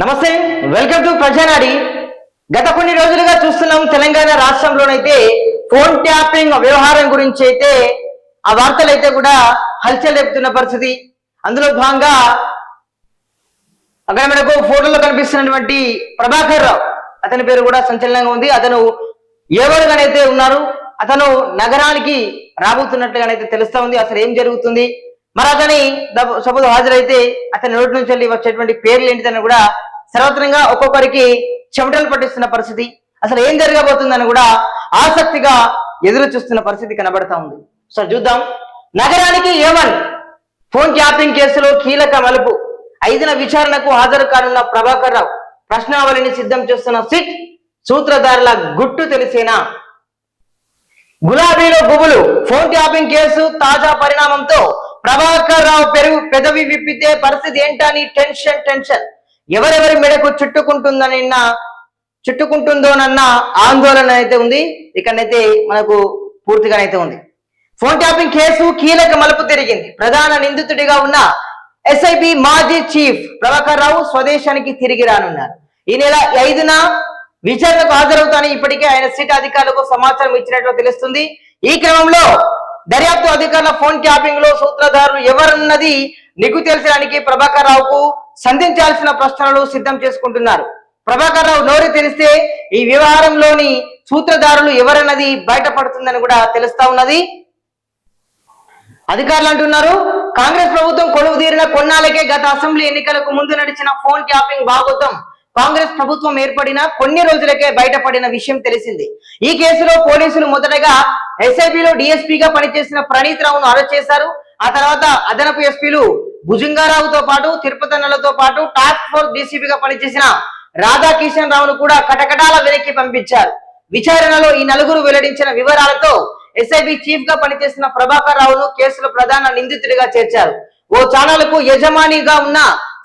నమస్తే welcome to ప్రజానాడి. గత కొన్ని రోజులుగా చూస్తున్నాం తెలంగాణ రాష్ట్రంలోనైతే ఫోన్ ట్యాపింగ్ వ్యవహారం గురించి అయితే ఆ వార్తలు అయితే కూడా హల్చల్ రేపుతున్న పరిస్థితి. అందులో భాగంగా అక్కడ మనకు ఫోటోలో కనిపిస్తున్నటువంటి ప్రభాకర్ రావు. అతని పేరు కూడా సంచలనంగా ఉంది. అతను ఎవరుగానైతే ఉన్నారు అతను నగరానికి రాబోతున్నట్లుగానైతే తెలుస్తా ఉంది. అసలు ఏం జరుగుతుంది? మరి అతని సపోజ్ హాజరైతే అతని నోటి నుంచి వెళ్ళి వచ్చేటువంటి పేర్లు ఏంటిదని కూడా సర్వత్రంగా ఒక్కొక్కరికి చెమటలు పట్టిస్తున్న పరిస్థితి అసలు ఏం జరగబోతుందని కూడా ఆసక్తిగా ఎదురు చూస్తున్న పరిస్థితి కనబడతా ఉంది. సో చూద్దాం. నగరానికి ఏమన్? ఫోన్ ట్యాపింగ్ కేసులో కీలక మలుపు. ఐదున విచారణకు హాజరు కానున్న ప్రభాకర్ రావు. ప్రశ్నావళిని సిద్ధం చేస్తున్న సిట్ సూత్రధారుల గుట్టు తెలిసేనా? గులాబీలో గుబులు. ఫోన్ ట్యాపింగ్ కేసు తాజా పరిణామంతో ప్రభాకర్ రావు పెరుగు పెదవి విప్పితే పరిస్థితి ఏంటని టెన్షన్ టెన్షన్. ఎవరెవరి మెడకు చుట్టుకుంటుందనిన్న చుట్టుకుంటుందోనన్న ఆందోళన అయితే ఉంది. ఇక్కడనైతే మనకు పూర్తిగానైతే ఉంది. ఫోన్ ట్యాపింగ్ కేసు కీలక మలుపు తిరిగింది. ప్రధాన నిందితుడిగా ఉన్న ఎస్ఐబి మాజీ చీఫ్ ప్రభాకర్ రావు స్వదేశానికి తిరిగి రానున్నారు. ఈ నెల ఐదున విచారణకు హాజరవుతానని ఇప్పటికే ఆయన సిట్ అధికారులకు సమాచారం ఇచ్చినట్లు తెలుస్తుంది. ఈ క్రమంలో దర్యాప్తు అధికారుల ఫోన్ ట్యాపింగ్లో సూత్రధారులు ఎవరన్నది నిగ్గు తెలిసడానికి ప్రభాకర్ రావుకు సంధించాల్సిన ప్రశ్నలు సిద్ధం చేసుకుంటున్నారు. ప్రభాకర్ రావు నోరు తెలిస్తే ఈ వ్యవహారంలోని సూత్రధారులు ఎవరన్నది బయటపడుతుందని కూడా తెలుస్తా ఉన్నది. అధికారులు అంటున్నారు కాంగ్రెస్ ప్రభుత్వం కొలువు తీరిన కొన్నాళ్ళకే గత అసెంబ్లీ ఎన్నికలకు ముందు నడిచిన ఫోన్ ట్యాపింగ్ భాగోతం కాంగ్రెస్ ప్రభుత్వం ఏర్పడిన కొన్ని రోజులకే బయటపడిన విషయం తెలిసింది. ఈ కేసులో పోలీసులు మొదటగా ఎస్ఐబిలో డిఎస్పీగా పనిచేసిన ప్రణీత్ రావును అరెస్ట్ చేశారు. ఆ తర్వాత అదనపు ఎస్పీలు భుజంగారావుతో పాటు తిరుపతన్నలతో పాటు టాస్క్ ఫోర్స్ డీసీపీగా పనిచేసిన రాధాకిషన్ రావును కూడా కటకటాల వెనక్కి పంపించారు. విచారణలో ఈ నలుగురు వెల్లడించిన వివరాలతో ఎస్ఐబి చీఫ్గా పనిచేసిన ప్రభాకర్ రావును కేసులో ప్రధాన నిందితుడిగా చేర్చారు. ఓ ఛానల్కు యజమానిగా ఉన్న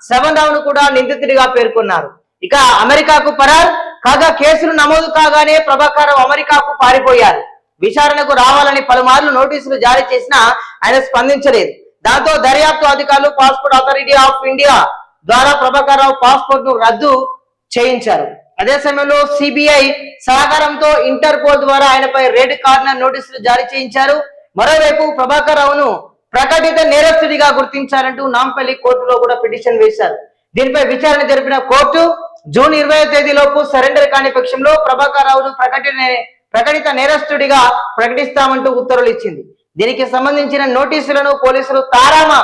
శ్రవణ్ రావును కూడా నిందితుడిగా పేర్కొన్నారు. ఇక అమెరికాకు పరార్ కాగా కేసులు నమోదు కాగానే ప్రభాకర్ రావు అమెరికాకు పారిపోయారు. విచారణకు రావాలని పలుమార్లు నోటీసులు జారీ చేసినా ఆయన స్పందించలేదు. దాంతో దర్యాప్తు అధికారులు పాస్పోర్ట్ అథారిటీ ఆఫ్ ఇండియా ద్వారా ప్రభాకర్ రావు పాస్పోర్ట్ను రద్దు చేయించారు. అదే సమయంలో సిబిఐ సహకారంతో ఇంటర్పోల్ ద్వారా ఆయనపై రెడ్ కార్నర్ నోటీసులు జారీ చేయించారు. మరోవైపు ప్రభాకర్ రావును ప్రకటిత నేరస్తుడిగా గుర్తించారంటూ నాంపల్లి కోర్టులో కూడా పిటిషన్ వేశారు. దీనిపై విచారణ జరిపిన కోర్టు జూన్ ఇరవై తేదీలోపు సరెండర్ కాని పక్షంలో ప్రభాకర్ రావును ప్రకటన ప్రకటిత నేరస్తుడిగా ప్రకటిస్తామంటూ ఉత్తర్వులు ఇచ్చింది. దీనికి సంబంధించిన నోటీసులను పోలీసులు తారామా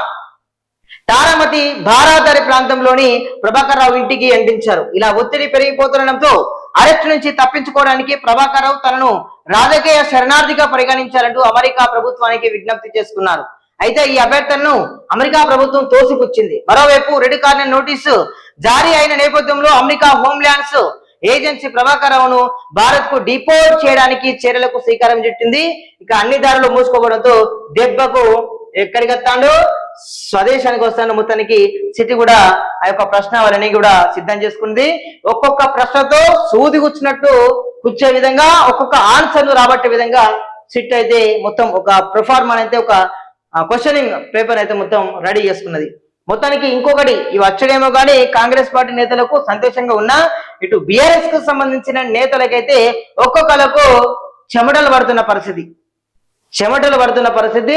తారామతి భారాదరి ప్రాంతంలోని ప్రభాకర్ రావు ఇంటికి అంటించారు ఇలా ఒత్తిడి పెరిగిపోతుండటంతో అరెస్ట్ నుంచి తప్పించుకోవడానికి ప్రభాకర్ రావు తనను రాజకీయ శరణార్థిగా పరిగణించాలంటూ అమెరికా ప్రభుత్వానికి విజ్ఞప్తి చేసుకున్నారు. అయితే ఈ అభ్యర్థనను అమెరికా ప్రభుత్వం తోసిపుచ్చింది. మరోవైపు రెడ్ కార్నర్ నోటీసు జారీ అయిన నేపథ్యంలో అమెరికా హోమ్ల్యాండ్స్ ఏజెన్సీ ప్రభాకర్ రావును భారత్కు డిపోర్ట్ చేయడానికి చర్యలకు శ్రీకారం చుట్టింది. ఇక అన్ని దారులు మూసుకోవడంతో దెబ్బకు ఎక్కడికి వస్తాడు స్వదేశానికి వస్తాను మొత్తానికి సిటీ కూడా ఆ యొక్క ప్రశ్నావళిని కూడా సిద్ధం చేసుకుంది. ఒక్కొక్క ప్రశ్నతో సూది కూర్చున్నట్టు కూర్చే విధంగా ఒక్కొక్క ఆన్సర్లు రాబట్టే విధంగా సిట్ అయితే మొత్తం ఒక ప్రొఫార్మన్ అయితే ఒక క్వశ్చనింగ్ పేపర్ అయితే మొత్తం రెడీ చేసుకున్నది. మొత్తానికి ఇంకొకటి ఇవి వచ్చడేమో కానీ కాంగ్రెస్ పార్టీ నేతలకు సంతోషంగా ఉన్నా ఇటు బిఆర్ఎస్కు సంబంధించిన నేతలకైతే ఒక్కొక్కలకు చెమటలు పడుతున్న పరిస్థితి. చెమటలు పడుతున్న పరిస్థితి.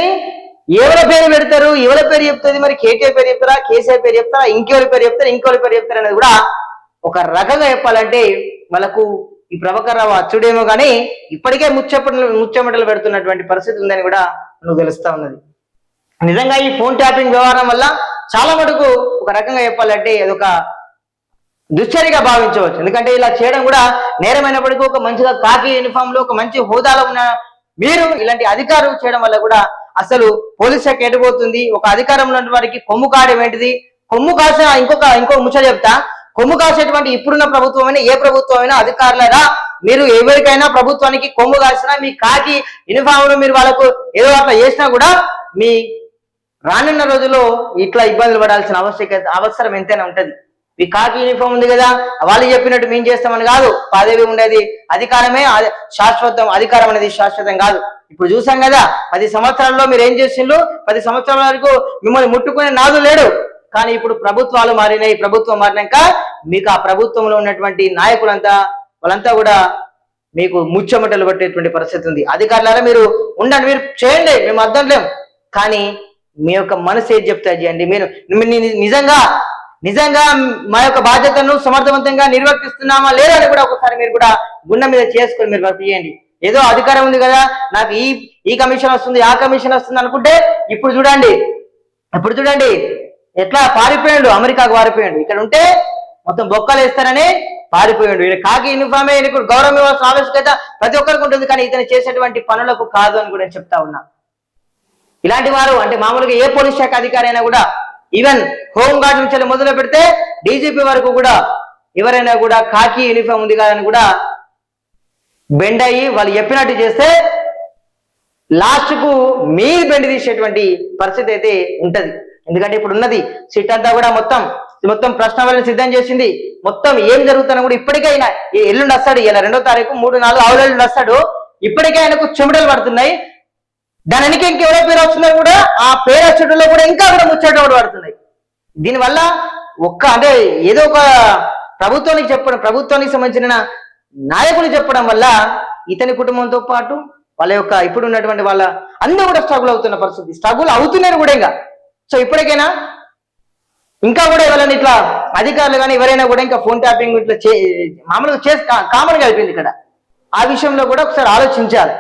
ఎవరి పేరు పెడతారు? ఎవరి పేరు చెప్తుంది మరి? కేటీఆర్ పేరు చెప్తారా? కేసీఆర్ పేరు చెప్తారా? ఇంకెవరి పేరు చెప్తారా? ఇంకెవరి పేరు చెప్తారు అనేది కూడా ఒక రకంగా చెప్పాలంటే వాళ్ళకు ఈ ప్రభాకర్ రావు అచ్చుడేమో కానీ ఇప్పటికే ముచ్చపటలు ముచ్చమటలు పెడుతున్నటువంటి పరిస్థితి ఉందని కూడా నువ్వు తెలుస్తా ఉన్నది. నిజంగా ఈ ఫోన్ ట్యాపింగ్ వ్యవహారం వల్ల చాలా మటుకు ఒక రకంగా చెప్పాలంటే అదొక దుశ్చర్యగా భావించవచ్చు. ఎందుకంటే ఇలా చేయడం కూడా నేరమైనప్పటికీ ఒక మంచిగా కాకి యూనిఫామ్లో ఒక మంచి హోదాలో ఉన్న మీరు ఇలాంటి అధికారం చేయడం వల్ల కూడా అసలు పోలీస్ శాఖ ఎటుపోతుంది? ఒక అధికారంలో ఉన్న వారికి కొమ్ము కాయడం ఏంటిది? కొమ్ము కాసిన ఇంకొక ఇంకొక ముచ్చట చెప్తా. కొమ్ము కాసేటువంటి ఇప్పుడున్న ప్రభుత్వం అయినా ఏ ప్రభుత్వం అయినా అధికారులరా మీరు ఎవరికైనా ప్రభుత్వానికి కొమ్ము కాసినా మీ కాకి యూనిఫామ్ మీరు వాళ్ళకు ఏదో అట్లా చేసినా కూడా మీ రానున్న రోజుల్లో ఇట్లా ఇబ్బందులు పడాల్సిన ఆవశ్యకత అవసరం ఎంతైనా ఉంటది. మీ కాకి యూనిఫామ్ ఉంది కదా వాళ్ళు చెప్పినట్టు మేము చేస్తామని కాదు. పదవి ఉండేది అధికారమే శాశ్వతం అధికారం అనేది శాశ్వతం కాదు. ఇప్పుడు చూసాం కదా పది సంవత్సరాల్లో మీరు ఏం చేసిండ్రు? పది సంవత్సరాల వరకు మిమ్మల్ని ముట్టుకునే నాదు లేడు. కానీ ఇప్పుడు ప్రభుత్వాలు మారినాయి. ప్రభుత్వం మారినాక మీకు ఆ ప్రభుత్వంలో ఉన్నటువంటి నాయకులంతా వాళ్ళంతా కూడా మీకు ముచ్చమటలు పట్టేటువంటి పరిస్థితి ఉంది. అధికారులారా మీరు ఉండండి మీరు చేయండి మేము అర్థం లేం. కానీ మీ యొక్క మనసు ఏది చెప్తా చేయండి. మీరు నిజంగా నిజంగా మా యొక్క బాధ్యతను సమర్థవంతంగా నిర్వర్తిస్తున్నామా లేదా అని కూడా ఒకసారి మీరు కూడా గుండె మీద చేసుకొని మీరు వర్క్ చేయండి. ఏదో అధికారం ఉంది కదా నాకు ఈ ఈ కమిషన్ వస్తుంది ఆ కమిషన్ వస్తుంది అనుకుంటే ఇప్పుడు చూడండి. ఇప్పుడు చూడండి. ఎట్లా పారిపోయాడు అమెరికాకు పారిపోయాడు. ఇక్కడ ఉంటే మొత్తం బొక్కలు వేస్తారని పారిపోయాడు. ఈయన కాకి యూనిఫామే ఈయనకు గౌరవం ఇవ్వాల్సిన ఆవశ్యకత ప్రతి ఒక్కరికి ఉంటుంది కానీ ఇతను చేసేటువంటి పనులకు కాదు అని కూడా నేను చెప్తా ఉన్నా. ఇలాంటి వారు అంటే మామూలుగా ఏ పోలీస్ శాఖ అధికారి అయినా కూడా ఈవెన్ హోంగార్డ్ నుంచి మొదలు పెడితే డీజీపీ వరకు కూడా ఎవరైనా కూడా కాకి యూనిఫామ్ ఉంది కాదని కూడా బెండ్ అయ్యి వాళ్ళు చెప్పినట్టు చేస్తే లాస్ట్కు మీరు బెండ్ తీసేటువంటి పరిస్థితి అయితే ఉంటది. ఎందుకంటే ఇప్పుడు ఉన్నది సిట్ అంతా కూడా మొత్తం మొత్తం ప్రశ్నావళిని సిద్ధం చేసింది. మొత్తం ఏం జరుగుతున్నా కూడా ఇప్పటికే ఆయన ఈ ఎల్లుండి వస్తాడు ఇలా రెండో తారీఖు మూడు నాలుగు ఆవులెల్లుండి వస్తాడు. ఇప్పటికే ఆయనకు చెమటలు పడుతున్నాయి. దాని వెనక ఇంకెవరో పేరు వస్తుందో కూడా ఆ పేరు వచ్చేటలో కూడా ఇంకా కూడా ముచ్చట పడుతున్నాయి. దీనివల్ల ఒక్క అంటే ఏదో ఒక ప్రభుత్వానికి చెప్పడం ప్రభుత్వానికి సంబంధించిన నాయకులు చెప్పడం వల్ల ఇతని కుటుంబంతో పాటు వాళ్ళ యొక్క ఇప్పుడు ఉన్నటువంటి వాళ్ళ అందరూ కూడా స్ట్రగుల్ అవుతున్న పరిస్థితి. స్ట్రగుల్ అవుతున్నారు కూడా ఇంకా. సో ఇప్పటికైనా ఇంకా కూడా ఎవరైనా ఇట్లా అధికారులు కానీ ఎవరైనా కూడా ఇంకా ఫోన్ ట్యాపింగ్ ఇట్లా చే మామూలుగా చేసి కామన్గా అయిపోయింది ఇక్కడ. ఆ విషయంలో కూడా ఒకసారి ఆలోచించాలి.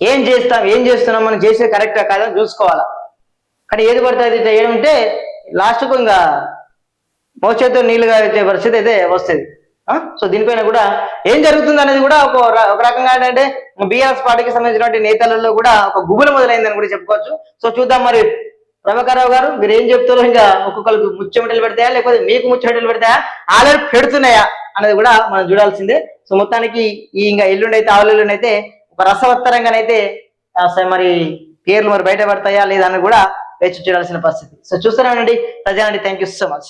ఏం చేస్తాం ఏం చేస్తున్నాం మనం చేసేది కరెక్టా కాదా చూసుకోవాలా. కానీ ఏది పడితే ఇట్లా ఏమంటే లాస్ట్కు ఇంకా మోచేతో నీళ్ళు కాగే పరిస్థితి అయితే వస్తుంది. సో దీనిపైన కూడా ఏం జరుగుతుంది అనేది కూడా ఒక ఒక రకంగా ఏంటంటే బీఆర్ఎస్ పార్టీకి సంబంధించినటువంటి నేతలలో కూడా ఒక గుబులు మొదలైందని కూడా చెప్పుకోవచ్చు. సో చూద్దాం మరి ప్రభాకరరావు గారు మీరు ఏం చెప్తారో ఇంకా ఒక్కొక్కరికి ముచ్చమటలు పెడతాయా లేకపోతే మీకు ముచ్చమటలు పెడతాయా ఆల్రెడీ పెడుతున్నాయా అనేది కూడా మనం చూడాల్సిందే. సో మొత్తానికి ఈ ఇంకా ఎల్లుండి అయితే ఆవులెల్లుండి అయితే ఒక రసవత్తరంగానైతే మరి పేర్లు మరి బయట పడతాయా లేదా అని కూడా వేచి చూడాల్సిన పరిస్థితి. సో చూస్తున్నానండి. ప్రజానండి థ్యాంక్ యూ సో మచ్